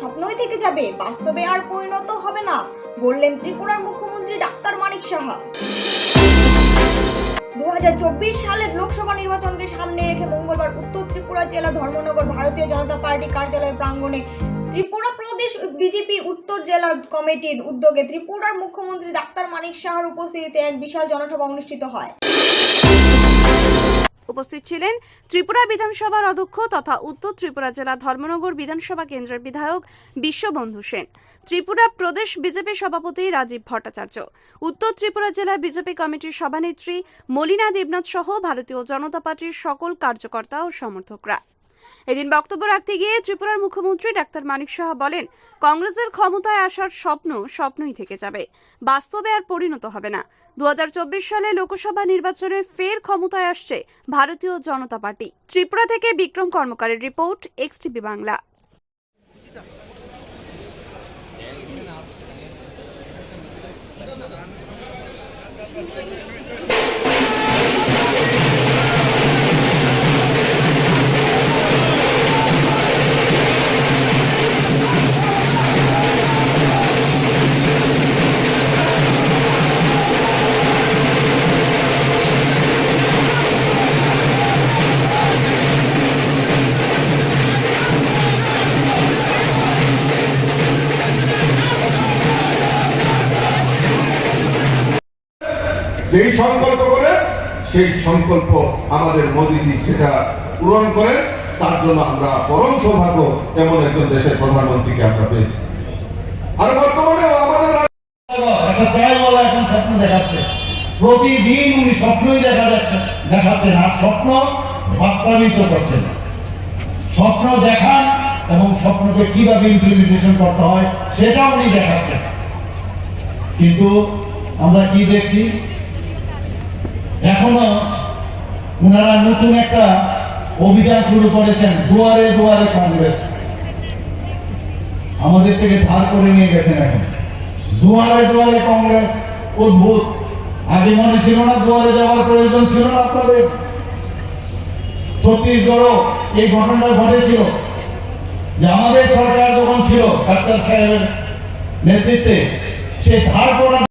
স্বপ্নই থেকে যাবে, বাস্তবে আর পরিণত হবে না, বললেন ত্রিপুরার মুখ্যমন্ত্রী ডাক্তার মানিক সাহা। দু হাজার চব্বিশ সালের লোকসভা নির্বাচনকে সামনে রেখে মঙ্গলবার উত্তর ত্রিপুরা জেলা ধর্মনগর ভারতীয় জনতা পার্টি কার্যালয় প্রাঙ্গণে ত্রিপুরা প্রদেশ বিজেপি উত্তর জেলা কমিটির উদ্যোগে ত্রিপুরার মুখ্যমন্ত্রী ডাক্তার মানিক সাহার উপস্থিতিতে এক বিশাল জনসভা অনুষ্ঠিত হয়। উপস্থিত ছিলেন ত্রিপুরা বিধানসভার অধ্যক্ষ তথা উত্তর ত্রিপুরা জেলা ধর্মনগর বিধানসভা কেন্দ্রের বিধায়ক বিশ্ববন্ধু সেন, ত্রিপুরা প্রদেশ বিজেপি সভাপতি রাজীব ভট্টাচার্য, উত্তর ত্রিপুরা জেলা বিজেপি কমিটির সভানেত্রী মলিনা দেবনাথ সহ ভারতীয় জনতা পার্টির সকল কার্যকর্তা ও সমর্থকরা। এদিন বক্তব্য রাখতে গিয়ে ত্রিপুরার মুখ্যমন্ত্রী ডাক্তার মানিক সাহা বলেন, কংগ্রেসের ক্ষমতায় আসার স্বপ্ন স্বপ্নই থেকে যাবে। বাস্তবে আর পরিণত হবে না। দু হাজার চব্বিশ সালে লোকসভা নির্বাচনে ফের ক্ষমতায় আসছে ভারতীয় জনতা পার্টি। ত্রিপুরা থেকে বিক্রম কর্মকারের রিপোর্ট এক্সটিভি বাংলা। যেই সংকল্প করে, সেই সংকল্প আমাদের মোদীজি সেটা পূরণ করে। তার জন্য আমরা পরম সৌভাগ্য এমন একজন দেশের প্রধানমন্ত্রীকে আমরা পেয়েছি। আর বর্তমানে আমাদের স্বপ্ন দেখাচ্ছে। প্রতিদিন উনি স্বপ্নই দেখা যাচ্ছে দেখাচ্ছেন। আর স্বপ্ন বাস্তবায়িত করছেন। স্বপ্ন দেখান এবং স্বপ্নকে কীভাবে ইমপ্লিমেন্টেশন করতে হয় সেটা উনি দেখাচ্ছেন। কিন্তু আমরা কি দেখছি? এখনও উনারা নতুন একটা অভিযান শুরু করেছেন, দুয়ারে দুয়ারে কংগ্রেস। আমাদের থেকে ধার করে নিয়ে গেছেন এখন। দুয়ারে দুয়ারে কংগ্রেস, অদ্ভুত। আগে মনে ছিল না দুয়ারে যাওয়ার প্রয়োজন ছিল না আপনাদের। ছত্তিশগড়ও এই ঘটনাটা ঘটেছিল। যে আমাদের সরকার যখন ছিল, ডাক্তার সাহেবের নেতৃত্বে, সে ধার করা